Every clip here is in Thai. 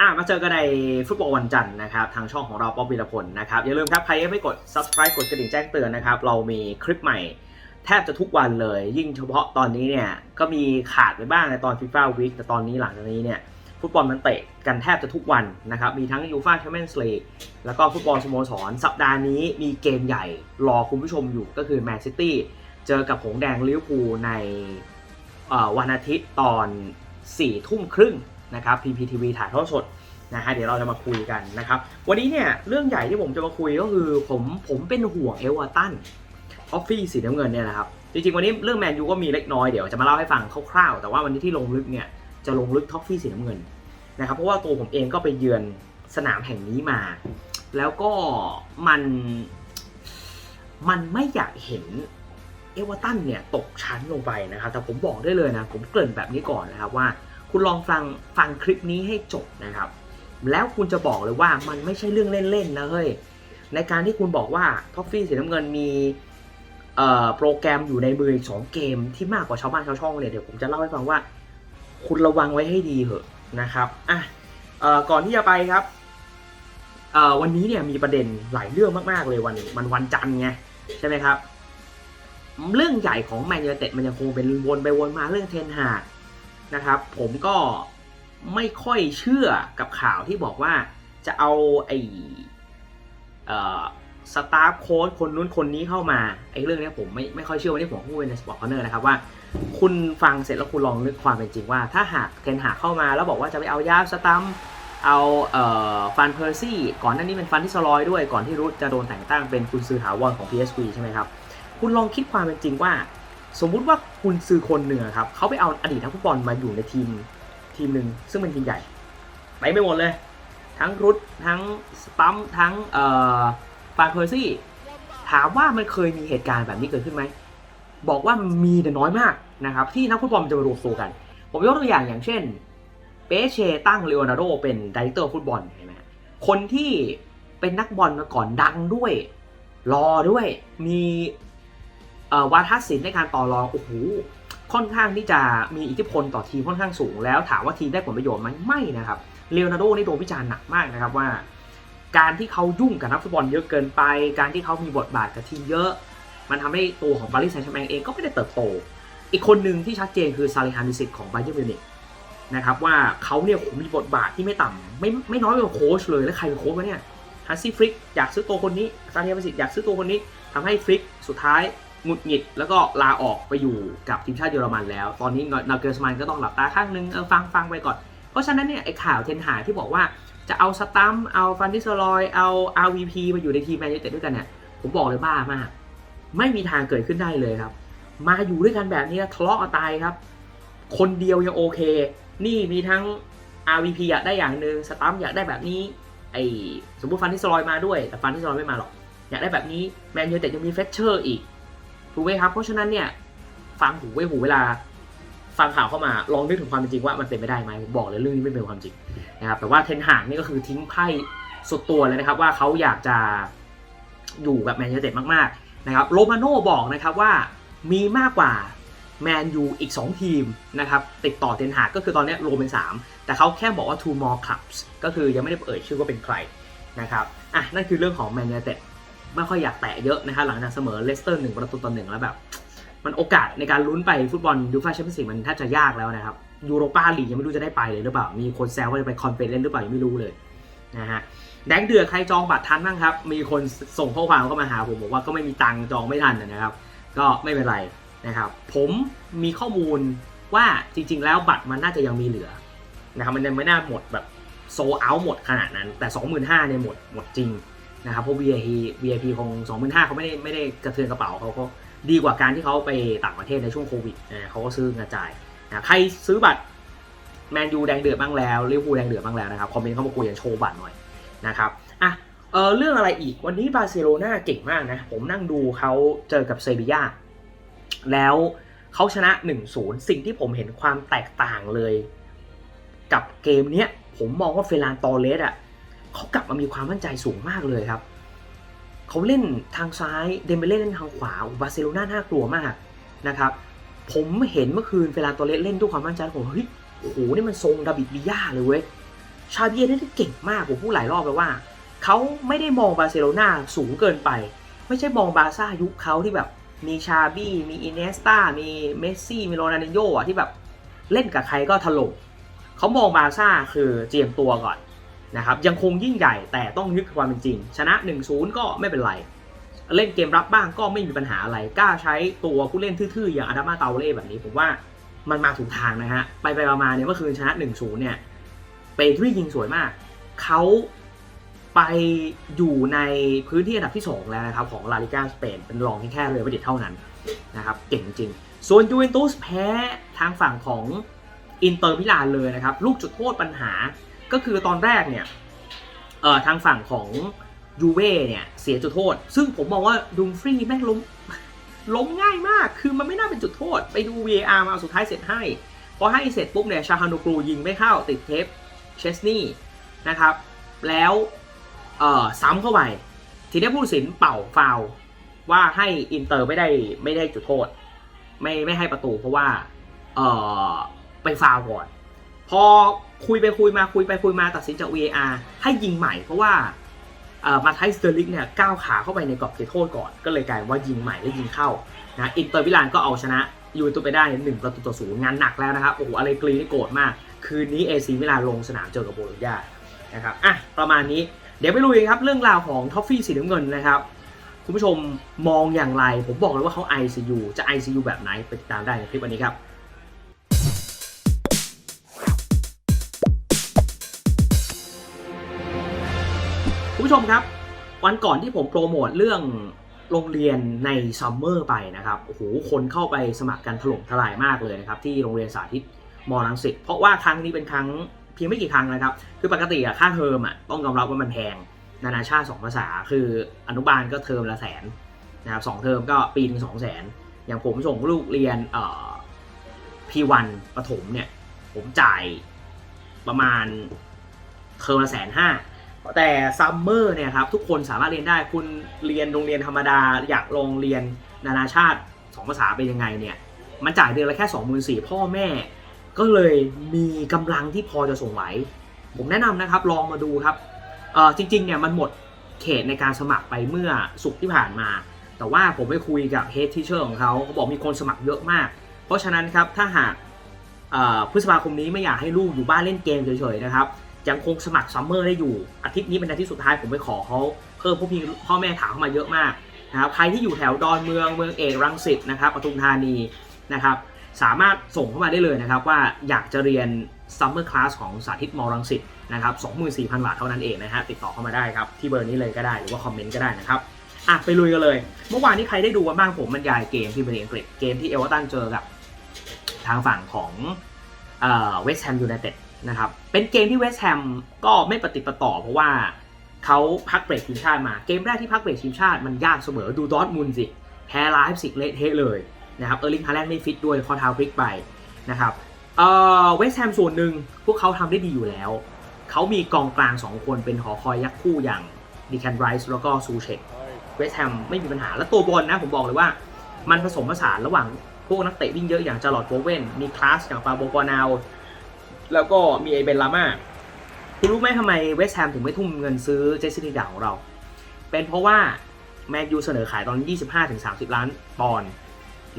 อะมาเจอกันในฟุตบอลวันจันทร์นะครับ ทางช่องของเราป๊อบวีรพลนะครับ อย่าลืมครับ ใครยังไม่กด subscribe กดกระดิ่งแจ้งเตือนนะครับ เรามีคลิปใหม่แทบจะทุกวันเลย ยิ่งเฉพาะตอนนี้เนี่ย ก็มีขาดไปบ้างในตอน FIFA Week แต่ตอนนี้หลังจากนี้เนี่ยฟุตบอลมันเตะกันแทบจะทุกวันนะครับ มีทั้งยูฟ่าแชมเปี้ยนส์ลีกแล้วก็ฟุตบอลสโมสร สัปดาห์นี้มีเกมใหญ่รอคุณผู้ชมอยู่ก็คือแมนซิตี้เจอกับหงส์แดงลิเวอร์พูลในวันอาทิตย์ตอน4ทุ่มครึ่ง นะครับ PPTV ถ่ายทอดสดนะฮะเดี๋ยวเราจะมาคุยกันนะครับวันนี้เนี่ยเรื่องใหญ่ที่ผมจะมาคุยก็คือผมผมเป็นห่วงเอเวอร์ตันออฟฟี่สีน้ำเงินเนี่ยนะครับจริงๆวันนี้เรื่องแมนยูก็มีเล็กน้อยเดี๋ยวจะมาเล่าให้ฟังคร่าวๆแต่ว่าวันนี้ที่ลงลึกเนี่ยจะลงลึกท็อฟฟี่สีน้ำเงินนะครับเพราะว่าตัวผมเองก็ไปเยือนสนามแห่งนี้มา แล้วก็มันมันไม่อยากเห็นเอเวอร์ตันเนี่ยตกชั้นลงไปนะครับแต่ผมบอกได้เลยนะผมเกริ่นแบบนี้ก่อนนะครับว่า คุณลองฟังฟังคลิปนี้ให้จบนะครับ แล้วคุณจะบอกเลยว่ามันไม่ใช่เรื่องเล่นๆนะเฮ้ยในการที่คุณบอกว่าท็อฟฟี่สีน้ำเงินมีโปรแกรมอยู่ในมืออีกสองเกมที่มากกว่าชาวบ้านชาวช่องเนี่ยเดี๋ยวผมจะเล่าให้ฟังว่า คุณระวังไว้ให้ดีเถอะนะครับอะก่อนที่จะไปครับวันนี้เนี่ยมีประเด็นหลายเรื่องมากๆเลยวันมันวันจันทร์ไงใช่ไหมครับ เรื่องใหญ่ของแมนยูเต็ดมันยังคงเป็นวนไปวนมาเรื่องเทนฮาก นะครับ ผมก็ไม่ค่อยเชื่อกับข่าวที่บอกว่าจะเอาไอเอ่อสตาฟโค้ชคนนู้นคนนี้เข้ามาไอ้เรื่องนี้ผมไม่ไม่ค่อยเชื่อวันนี้ผมพูดในสปอร์ตคอนเนอร์นะครับว่า คุณฟังเสร็จแล้วคุณลองนึกความเป็นจริงว่า ถ้าหากเทนหากเข้ามาแล้วบอกว่าจะไปเอายาสตัมเอาเอ่อฟันเพอร์ซี่ก่อนหน้านี้เป็นฟันที่สลอยด้วยก่อนที่รุดจะโดนแต่งตั้งเป็นคุณซื้อถาวรของ PSV ใช่ไหมครับ คุณลองคิดความเป็นจริงว่า สมมุติว่าคุณซื้อคนหนึ่งอครับเขาไปเอาอดีตนักฟุตบอลมาอยู่ในทีมทีมหนึ่งซึ่งเป็นทีมใหญ่ไปไม่หมดเลย ทั้งรุดทั้งสตัมทั้งเอ่อฟาเพอร์ซี่ถามว่ามันเคยมีเหตุการณ์แบบนี้เกิดขึ้นไหมบอกว่ามีแต่น้อยมากนะครับ ที่นักฟุตบอลมันจะมารวมตัวกัน ผมยกตัวอย่างอย่างเช่นเปเชตั้งเลโอนาร์โดเป็นดีเรคเตอร์ฟุตบอลใช่ไหมคนที่เป็นนักบอลมาก่อนดังด้วยรอด้วยมี วาทศิลป์ในการต่อรองโอ้โหค่อนข้างที่จะมีอิทธิพลต่อทีมค่อนข้างสูง แล้วถามว่าทีมได้ผลประโยชน์ไหมไม่นะครับเลโอนาร์โดนี่โดนวิจารณ์หนักมากนะครับว่า การที่เขายุ่งกับนักฟุตบอลเยอะเกินไป การที่เขามีบทบาทกับทีมเยอะ มันทำให้ตัวของปารีสแซงต์แชร์แมงเองก็ไม่ได้เติบโต อีกคนหนึ่งที่ชัดเจนคือซาลิฮามิซิตของไบเยอร์มิวนิกนะครับว่าเขาเนี่ยมีบทบาทที่ไม่ต่ำไม่ไม่น้อยกว่าโค้ชเลยแล้วใครเป็นโค้ชวะเนี่ยฮัสซี่ฟริกอยากซื้อตัวคนนี้ซาลิฮามิซิตอยากซื้อตัวคนนี้ทำให้ฟริกสุดท้าย หงุดหงิดแล้วก็ลาออกไปอยู่กับทีมชาติเยอรมันแล้ว ตอนนี้นาเกอร์สมันก็ต้องหลับตาข้างนึงเออฟังฟังไปก่อน เพราะฉะนั้นเนี่ยไอ้ข่าวเทนหาที่บอกว่าจะเอาสตัมเอาฟันดิสลอยเอา RVP มาอยู่ในทีมแมนยูเต็ดด้วยกันเนี่ยผมบอกเลยบ้ามาก ไม่มีทางเกิดขึ้นได้เลยครับ มาอยู่ด้วยกันแบบนี้ทะเลาะตายครับ คนเดียวยังโอเค นี่มีทั้ง RVP อยากได้อย่างหนึ่งสตัมอยากได้แบบนี้ไอสมมติฟันที่สลอยมาด้วย แต่ฟันที่สลอยไม่มาหรอก อยากได้แบบนี้แมนยูเต็ดยังมีเฟชเชอร์อีก ถูกไหมครับ เพราะฉะนั้นเนี่ยฟังหูไว้หูเวลา ฟังข่าวเข้ามาลองนึกถึงความเป็นจริงว่ามันเป็นไม่ได้ไหมผมบอกเลยเรื่องนี้ไม่เป็นความจริงนะครับแต่ว่าเทนหางนี่ก็คือทิ้งไพ่สุดตัวเลยนะครับ ว่าเขาอยากจะอยู่กับแมนยูเต็ดมากๆนะครับโรมาโน่บอกนะครับว่ามีมากกว่าแมนยูอีก 2 ทีมนะครับติดต่อเทนหากก็คือตอนนี้รวมเป็น 3 แต่เขาแค่บอกว่า two more clubs ก็คือยังไม่ได้เอ่ยชื่อว่าเป็นใครนะครับอะนั่นคือเรื่องของแมนยูเต็ด ไม่ค่อยอยากแตะเยอะนะครับหลังจากเสมอเลสเตอร์หนึ่งประตูต่อหนึ่งแล้วแบบ มันโอกาสในการลุ้นไปฟุตบอลยูฟ่าแชมเปี้ยนส์ลีกมันแทบจะยากแล้วนะครับยูโรปาลีกยังไม่รู้จะได้ไปเลยหรือเปล่า มีคนแซวว่าจะไปคอนเฟอเรนซ์หรือเปล่ายังไม่รู้เลยนะฮะแดงเดือดใครจองบัตรทันบ้างครับ มีคนส่งข้อความเข้ามาหาผมบอกว่าก็ไม่มีตังค์จองไม่ทันนะครับ ก็ไม่เป็นไรนะครับ ผมมีข้อมูลว่าจริง ๆ แล้วบัตรมันน่าจะยังมีเหลือนะครับมันยังไม่น่าหมดแบบโซเอาหมดขนาดนั้น แต่ 25,000เนี่ยหมดหมดจริง นะครับเพราะ VIP VIP คง25,000เขาไม่ได้ไม่ได้กระเทือนกระเป๋าเขาก็ดีกว่าการที่เขาไปต่างประเทศในช่วงโควิดนะเขาก็ซื้อกระจายนะใครซื้อบัตรแมนยูแดงเดือดบ้างแล้วลิเวอร์พูลแดงเดือดบ้างแล้วนะครับคอมเมนต์เข้ามาคุยกันโชว์บัตรหน่อยนะครับอะเออเรื่องอะไรอีกวันนี้บาร์เซโลนาเก่งมากนะผมนั่งดูเขาเจอกับเซบียาแล้วเขาชนะ 1-0 สิ่งที่ผมเห็นความแตกต่างเลย กับเกมเนี้ยผมมองว่าเฟรานตอเลสอะ เขากลับมามีความมั่นใจสูงมากเลยครับ เขาเล่นทางซ้ายเดมเบเล่เล่นทางขวาบาร์เซโลนาน่ากลัวมากนะครับ ผมเห็นเมื่อคืนเฟรานโตเลสเล่นด้วยความมั่นใจผมเฮ้ยโอ้โหนี่มันทรงดาบิดวิยาเลยเว้ยชาเบียนี่เก่งมากผมพูดหลายรอบแล้วว่าเขาไม่ได้มองบาร์เซโลนาสูงเกินไป ไม่ใช่มองบาร์ซ่ายุคเขาที่แบบมีชาบี้มีอินเนสตามีเมสซี่ มีโรนัลดินโญ่อะที่แบบเล่นกับใครก็ถล่มเขามองบาร์ซ่าคือเจียมตัวก่อน นะครับยังคงยิ่งใหญ่แต่ต้องยึดความเป็นจริง ชนะ 1-0 ก็ไม่เป็นไร เล่นเกมรับบ้างก็ไม่มีปัญหาอะไรกล้าใช้ตัวผู้เล่นทื่อๆ อย่างอาดามาเตาเล่แบบนี้ ผมว่ามันมาถูกทางนะฮะไปไปมาเนี่ยเมื่อคืนชนะ 1-0 เนี่ยเปทรี่ยิงสวยมาก เขาไปอยู่ในพื้นที่อันดับที่ 2 แล้วนะครับ ของลาลิกาสเปนเป็นรองแค่เรอัลมาดริดเท่านั้นนะครับเก่งจริง ส่วนยูเวนตุสแพ้ทางฝั่งของอินเตอร์มิลานเลยนะครับ ลูกจุดโทษปัญหา ก็คือตอนแรกเนี่ยเอ่อทางฝั่งของยูเว่เนี่ยเสียจุดโทษ ซึ่งผมมองว่าดุมฟรีแม่งล้มล้มง่ายมาก คือมันไม่น่าเป็นจุดโทษ ไปดู VAR มาสุดท้ายเสร็จให้ พอให้เสร็จปุ๊บเนี่ยชาฮานูกรูยิงไม่เข้าติดเทปเชสนี่นะครับ แล้วเอ่อซ้ำเข้าไป ทีนี้ผู้สินเป่าฟาวว่าให้อินเตอร์ไม่ได้ไม่ได้จุดโทษ ไม่ไม่ให้ประตูเพราะว่าเอ่อไปฟาวก่อน พอ คุยไปคุยมาคุยไปคุยมาตัดสินจาก VAR ให้ยิงใหม่เพราะว่ามาไทสเตอร์ลิกเนี่ยก้าวขาเข้าไปในกรอบเขตโทษก่อน ก็เลยกลายว่ายิงใหม่แล้ยิงเข้านะอินเตอร์มิลานก็เอาชนะยูเวนตุสไปได้หนึ่งประตูต่อศูนย์งานหนักแล้วนะครับโอ้โหอะไรกรีนี่โกรธมาก คืนนี้เอซีมิลานลงสนามเจอกับโบโลญญานะครับอะประมาณนี้เดี๋ยวไปลุยครับเรื่องราวของท็อฟฟี่สีน้ำเงินนะครับคุณผู้ชมมองอย่างไร ผมบอกเลยว่าเขา ICU จะ ICU แบบไหนไปติดตามได้ในคลิปวันนี้ครับ คุณผู้ชมครับ วันก่อนที่ผมโปรโมทเรื่องโรงเรียนในซัมเมอร์ไปนะครับโอ้โหคนเข้าไปสมัครกันถล่มทลายมากเลยนะครับ ที่โรงเรียนสาธิตมรังสิตเพราะว่าครั้งนี้เป็นครั้งเพียงไม่กี่ครั้งนะครับ คือปกติอะค่าเทอมอะต้องยอมรับว่ามันแพงนานาชาติสองภาษา คืออนุบาลก็เทอมละแสนนะครับสองเทอมก็ปีถึงสองแสนอย่างผมส่งลูกเรียนเอ่อพีวันประถมเนี่ย ผมจ่ายประมาณเทอมละแสนห้า แต่ซัมเมอร์เนี่ยครับทุกคนสามารถเรียนได้คุณเรียนโรงเรียนธรรมดา อยากลองเรียนนานาชาติสองภาษาเป็นยังไงเนี่ย มันจ่ายเดือนละแค่2 4 0 0 0พ่อแม่ ก็เลยมีกำลังที่พอจะส่งไหว ผมแนะนำนะครับลองมาดูครับเออจริงๆเนี่ยมันหมดเขตในการสมัครไปเมื่อสุกที่ผ่านมา แต่ว่าผมไปคุยกับเฮดที่เชอร์ของเขาเขาบอกมีคนสมัครเยอะมาก เพราะฉะนั้นครับถ้าหากพฤษภาคมนี้ไม่อยากให้ลูกอยู่บ้านเล่นเกมเฉยๆนะครับ ยังคงสมัครซัมเมอร์ได้อยู่ อาทิตย์นี้เป็นอาทิตย์สุดท้ายผมไปขอเขาเพิ่มพวกพี่พ่อแม่ถามเข้ามาเยอะมากนะครับใครที่อยู่แถวดอนเมืองเมืองเอกรังสิตนะครับปทุมธานีนะครับสามารถส่งเข้ามาได้เลยนะครับ ว่าอยากจะเรียนซัมเมอร์คลาสของสาธิตมอรังสิตนะครับ24,000 บาทเท่านั้นเองนะฮะติดต่อเข้ามาได้ครับ ที่เบอร์นี้เลยก็ได้หรือว่าคอมเมนต์ก็ได้นะครับอะไปลุยกันเลย เมื่อวานนี้ใครได้ดูบ้างผมบรรยายเกมที่ประเทศอังกฤษเกมที่เอเวอร์ตันเจอกับทางฝั่งของเวสต์แฮมยูไนเต็ด นะครับ เป็นเกมที่เวสต์แฮมก็ไม่ปฏิปต่อ เพราะว่าเขาพักเบรกทีมชาติมา เกมแรกที่พักเบรกทีมชาติมันยากเสมอดูดอทมุนสิ แพ้ไลฟ์สิกเละเทะเลยนะครับเออร์ลิงฮาแลนด์ไม่ฟิตด้วยข้อเท้าพลิกไปนะครับเอ่อเวสต์แฮมส่วนหนึ่งพวกเขาทำได้ดีอยู่แล้ว เขามีกองกลาง 2 คนเป็นหอคอยยักษ์คู่อย่างดีแคนไรส์แล้วก็ซูเชตเวสต์แฮมไม่มีปัญหา แล้วตัวบอลนะผมบอกเลยว่า มันผสมผสานระหว่างพวกนักเตะวิ่งเยอะอย่างจาร์ลอตโบเวนมีคลาสอย่างฟาโบกอนาว แล้วก็มีไอเบนลาม่าคุณรู้ไหมทำไมเวสต์แฮมถึงไม่ทุ่มเงินซื้อเจสซี่นิดาของเรา เป็นเพราะว่าแมนยูเสนอขายตอน 25-30 ล้านปอนด์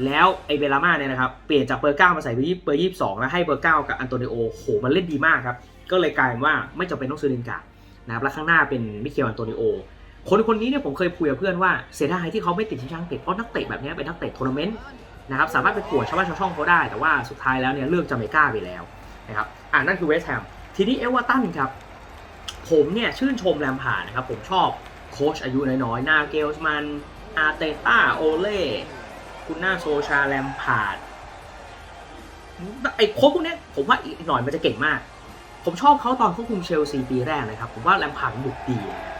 แล้วไอเบลาม่าเนี่ยนะครับเปลี่ยนจากเบอร์9มาใส่เบอร์20เบอร์22แล้วให้เบอร์9กับอันโตนิโอโหมันเล่นดีมากครับ ก็เลยกลายเป็นว่าไม่จำเป็นต้องซื้อลินกาดนะครับแล้วข้างหน้าเป็นมิเคลอันโตนิโอ คนคนนี้เนี่ยผมเคยคุยกับเพื่อนว่าเสียดายที่เขาไม่ติดทีมชาติอังกฤษเพราะนักเตะแบบนี้เป็นนักเตะทัวร์นาเมนต์นะครับสามารถไปปวดชาวบ้านชาวช่องเขาได้ แต่ว่าสุดท้ายแล้วเนี่ยเลือกจาเมกาไปแล้วนะครับ อ่านั่นคือเวสต์แฮมทีนี้เอเวอร์ตันครับ ผมเนี่ยชื่นชมแรมพาร์ดนะครับ ผมชอบโค้ชอายุน้อยๆนาเกลส์มันอาร์เตต้าโอเล่คุณหน้าโซชาแรมพาร์ดไอ้โค้ชพวกเนี้ยผมว่าอีกหน่อยมันจะเก่งมาก ผมชอบเขาตอนเขาคุมเชลซีปีแรกนะครับ ผมว่าแรมพาร์ดบุกดีนะ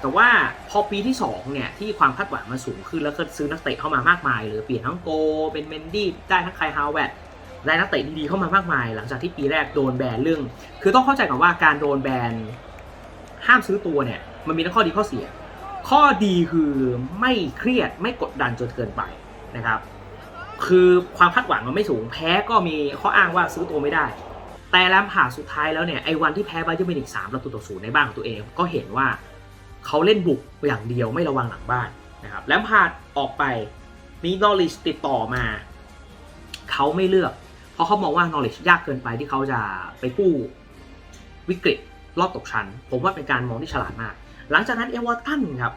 แต่ว่าพอปีที่ 2 เนี่ย ที่ความคาดหวังมันสูงขึ้นแล้วก็ซื้อนักเตะเข้ามามากมายเลยเปลี่ยนทั้งโก เป็นเมนดี้ได้ทั้งไคฮาวเวต ได้นักเตะดีๆเข้ามามากมาย หลังจากที่ปีแรกโดนแบนเรื่อง คือต้องเข้าใจก่อนว่าการโดนแบนห้ามซื้อตัวเนี่ย มันมีทั้งข้อดีข้อเสีย ข้อดีคือไม่เครียดไม่กดดันจนเกินไปนะครับ คือความคาดหวังมันไม่สูงแพ้ก็มีข้ออ้างว่าซื้อตัวไม่ได้ แต่แลมพาร์ดสุดท้ายแล้วเนี่ยไอ้วันที่แพ้บาเยอร์มิวนิกสามประตูต่อศูนย์ในบ้านของตัวเอง ก็เห็นว่าเขาเล่นบุกอย่างเดียวไม่ระวังหลังบ้านนะครับแลมพาร์ดออกไปมีนอริชติดต่อมา เขาไม่เลือก เพราะเขามองว่านอริชยากเกินไปที่เขาจะไปกู้วิกฤตรอบตกชั้น ผมว่าเป็นการมองที่ฉลาดมาก หลังจากนั้นเอเวอร์ตันครับ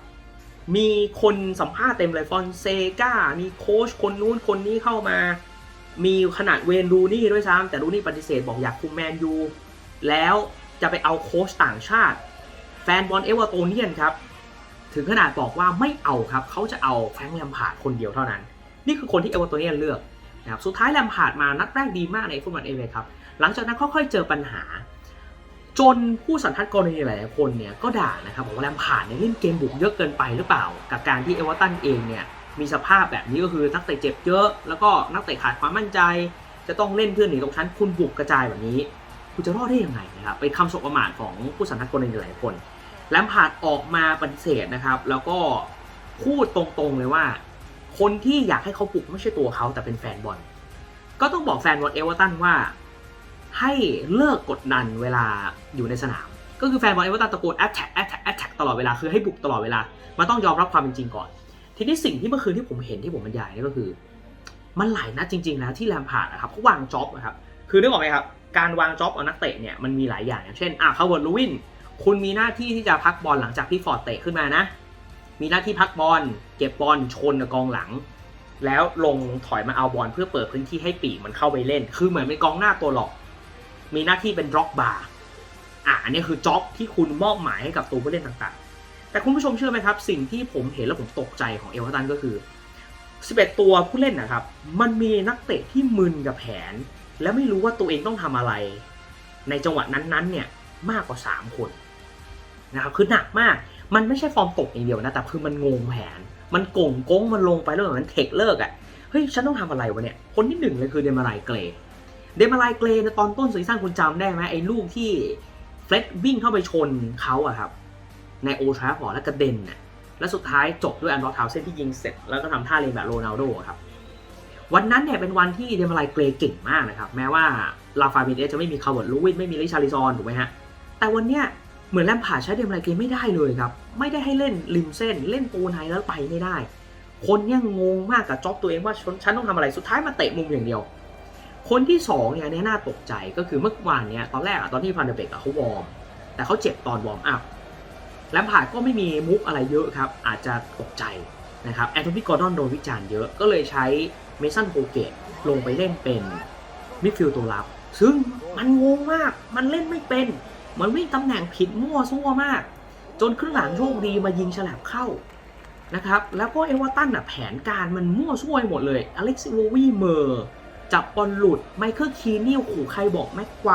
มีคนสัมภาษณ์เต็มเลยฟอนเซกามีโค้ชคนนู้นคนนี้เข้ามา มีขนาดเวนรูนี่ด้วยซ้ำแต่รูนี่ปฏิเสธบอกอยากคุมแมนยูแล้วจะไปเอาโค้ชต่างชาติ แฟนบอลเอเวอร์โตเนียนครับ ถึงขนาดบอกว่าไม่เอาครับ เขาจะเอาแฟรงค์แลมพาร์ดคนเดียวเท่านั้น นี่คือคนที่เอเวอร์โตเนียนเลือก นะครับสุดท้ายแลมพาร์ดมานัดแรกดีมากในฟุตบอลเอเวครับหลังจากนั้นค่อยๆเจอปัญหา จนผู้สันทัดกรณีหลายคนเนี่ยก็ด่านะครับบอกว่าแลมพาร์ดเนี่ยเล่นเกมบุกเยอะเกินไปหรือเปล่า กับการที่เอเวอร์ตันเองเนี่ยมีสภาพแบบนี้ก็คือนักเตะเจ็บเยอะ แล้วก็นักเตะขาดความมั่นใจ จะต้องเล่นเพื่อนหนีตกชั้นคุณบุกกระจายแบบนี้ คุณจะรอดได้ยังไงนะครับเป็นคำสบประมาทของผู้สันทัดกรณีหลายคนแลมพาร์ดออกมาปฏิเสธนะครับ แล้วก็พูดตรงๆเลยว่า คนที่อยากให้เขาปลุกไม่ใช่ตัวเขาแต่เป็นแฟนบอล ก็ต้องบอกแฟนบอลเอเวอร์ตันว่า ให้เลิกกดดันเวลาอยู่ในสนาม ก็คือแฟนบอลเอเวอร์ตันตะโกน attack attack attack ตลอดเวลาคือให้บุกตลอดเวลา มันต้องยอมรับความเป็นจริงก่อน ทีนี้สิ่งที่เมื่อคืนที่ผมเห็นที่ผมบรรยายนี่ก็คือ มันหลายนัดจริงๆแล้วที่แลมพาร์ดนะครับเขาวางจ็อบนะครับคือนึกออกไหมครับการวางจ็อบเอานักเตะเนี่ยมันมีหลายอย่างอย่างเช่นอะคาร์วิร์ลูวินคุณมีหน้าที่ที่จะพักบอลหลังจากที่ฟอร์ดเตะขึ้นมานะ มีหน้าที่พักบอลเก็บบอลชนกับกองหลัง แล้วลงถอยมาเอาบอลเพื่อเปิดพื้นที่ให้ปีกมันเข้าไปเล่น คือเหมือนเป็นกองหน้าตัวหลอก มีหน้าที่เป็นร็อกบาร์อะอันนี้คือจ็อบที่คุณมอบหมายให้กับตัวผู้เล่นต่างๆ แต่คุณผู้ชมเชื่อไหมครับ สิ่งที่ผมเห็นแล้วผมตกใจของเอเวอร์ตันก็คือ 11 ตัวผู้เล่นนะครับ มันมีนักเตะที่มึนกับแผน และไม่รู้ว่าตัวเองต้องทำอะไร ในจังหวะนั้นๆเนี่ยมากกว่า 3 คนนะครับคือหนักมาก มันไม่ใช่ฟอร์มตกอย่างเดียวนะ แต่คือมันงงแผน มันโก่งโก้งมันลงไปแล้วเหมือนเทคเลิกอะ่ะ เฮ้ย ฉันต้องทำอะไรวะเนี่ย คนที่หนึ่งเลยคือเดมาไลเกรเดมาไลเกรในตอนต้นซีซั่นคุณจำได้ไหมไอ้ลูกที่เฟล็ดวิ่งเข้าไปชนเขาอะครับ ในโอทราฟอร์แล้วกระเด็นน่ะ แล้วสุดท้ายจบด้วยอันดอร์ทาวเส้นที่ยิงเสร็จ แล้วก็ทำท่าเรียนแบบโรนัลโดครับ วันนั้นเนี่ยเป็นวันที่เดมาไลเกรเก่งมากนะครับ แม้ว่าลาฟาบิเอจะไม่มีคาร์เวิร์ดลูวินไม่มีลิชาริซอนถูกไหมฮะ แต่วันเนี้ย เหมือนแลมพาใช้เดมไลเกรไม่ได้เลยครับ ไม่ได้ให้เล่นริมเส้น เล่นโปรไนแล้วไปไม่ได้ คนเนี่ยงงมากกับจ็อบตัวเองว่าฉันฉันต้องทำอะไรสุดท้ายมาเตะมุมอย่างเดียว คนที่สองเนี่ยเนี่ยน่าตกใจก็คือเมื่อวานเนี่ยตอนแรกอะตอนที่ฟันเดเบกอะเขาวอร์มแต่เขาเจ็บตอนวอร์มอัพแลมพาก็ไม่มีมุกอะไรเยอะครับ อาจจะตกใจนะครับแอนโทนีกอร์ดอนโดนวิจารณ์เยอะก็เลยใช้เมสันโฮเกตลงไปเล่นเป็นมิดฟิลด์ตัวรับ ซึ่งมันงงมากมันเล่นไม่เป็น มันวิ่งตำแหน่งผิดมั่วซั่วมาก จนครึ่งหลังโชคดีมายิงฉลับเข้านะครับ แล้วก็เอเวอร์ตันอะแผนการมันมั่วซั่วหมดเลยอเล็กซิโววีเมอร์จับบอลหลุดไมเคิลคีนิวขู่ใครบอกแม็กไกว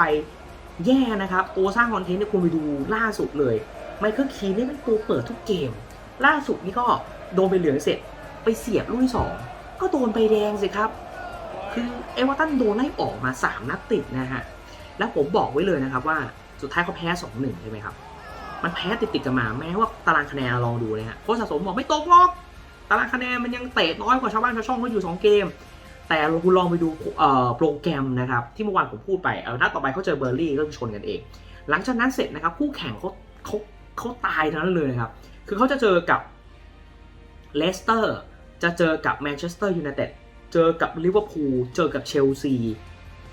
แย่นะครับ ตัวสร้างคอนเทนต์เนี่ยคุณไปดูล่าสุดเลยไมเคิลคีนี่เป็นตัวเปิดทุกเกม ล่าสุดนี่ก็โดนไปเหลืองเสร็จไปเสียบลูกที่สองก็โดนใบแดงสิครับ คือเอเวอร์ตันโดนไล่ออกมา 3 นัดติดนะฮะ แล้วผมบอกไว้เลยนะครับว่า สุดท้ายเขาแพ้2-1ใช่ไหมครับ มันแพ้ติดติดๆกันมาแม้ว่าตารางคะแนนลองดูนะฮะโค้ชสะสมบอกไม่ตกหรอกตารางคะแนนมันยังเตะน้อยกว่าชาวบ้านชาวช่องเขาอยู่ 2 เกม แต่คุณลองไปดูโปรแกรมนะครับ ที่เมื่อวานผมพูดไปเออนัดต่อไปเขาเจอเบอร์ลี่ก็ชนกันเอง หลังจากนั้นเสร็จนะครับคู่แข่งเขาเขาเขาตายทั้งนั้นเลยนะครับ คือเขาจะเจอกับเลสเตอร์จะเจอกับแมนเชสเตอร์ยูไนเต็ดเจอกับลิเวอร์พูลเจอกับเชลซี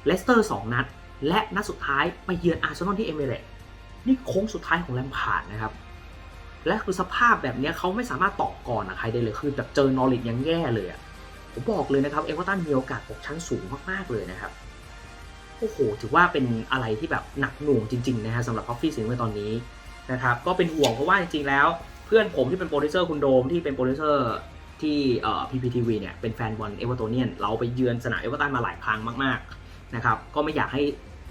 เลสเตอร์สองนัด และนัดสุดท้ายไปเยือนอาร์เซนอลที่เอมิเรตส์นี่โค้งสุดท้ายของแลมพาร์ดนะครับ และคือสภาพแบบนี้เขาไม่สามารถตอบก่อนอะใครได้เลย คือแบบเจอนอริทยังแย่เลยอะผมบอกเลยนะครับเอเวอร์ตันมีโอกาสตกชั้นสูงมากๆเลยนะครับ โอ้โห ถือว่าเป็นอะไรที่แบบหนักหน่วงจริง ๆ นะฮะสำหรับคอฟฟี่สิงในตอนนี้นะครับ ก็เป็นห่วงเพราะว่าจริงๆแล้ว เพื่อนผมที่เป็นโปรดิวเซอร์คุณโดมที่เป็นโปรดิวเซอร์ที่เอ่อ PPTV เนี่ยเป็นแฟนบอลเอเวอร์ตันเนียเราไปเยือนสนามเอเวอร์ตันมาหลายครั้งมากๆนะครับก็ไม่อยากให้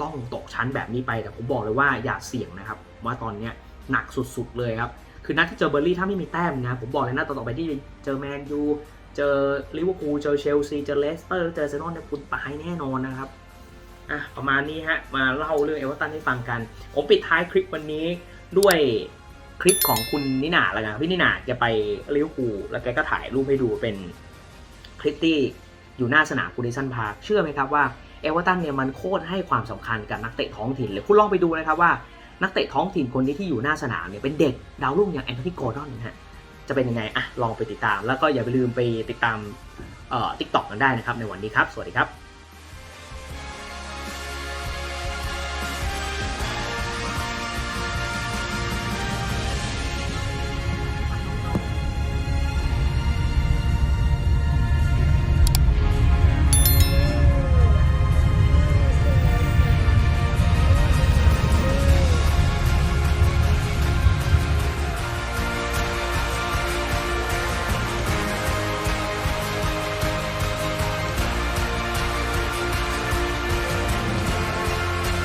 ต้องตกชั้นแบบนี้ไป แต่ผมบอกเลยว่าอย่าเสี่ยงนะครับ ว่าตอนเนี้ยหนักสุดๆเลยครับ คือนัดที่เจอเบอร์ลี่ถ้าไม่มีแต้มนะ ผมบอกเลยนะต่อไปที่เจอแมนยูเจอลิเวอร์พูลเจอเชลซีเจอเลสเตอร์เจออาร์เซนอลเนี่ยคุณตายแน่นอนนะครับอะประมาณนี้ฮะมาเล่าเรื่องเอเวอร์ตันให้ฟังกัน ผมปิดท้ายคลิปวันนี้ด้วยคลิปของคุณนิน่าแล้วกันพี่นิน่าแกไปลิเวอร์พูลแล้วแกก็ถ่ายรูปให้ดูเป็นคลิปที่อยู่หน้าสนามกูดิสันพาร์คเชื่อไหมครับว่า เอเวอร์ตันเนี่ยมันโคตรให้ความสำคัญกับนักเตะท้องถิ่นเลยคุณลองไปดูนะครับว่านักเตะท้องถิ่นคนนี้ที่อยู่หน้าสนามเนี่ยเป็นเด็กดาวรุ่งอย่างแอนโทนีโกลดอนนะฮะจะเป็นยังไงอะลองไปติดตาม แล้วก็อย่าไปลืมไปติดตามเอ่อทิกตอกกันได้นะครับในวันนี้ครับ สวัสดีครับ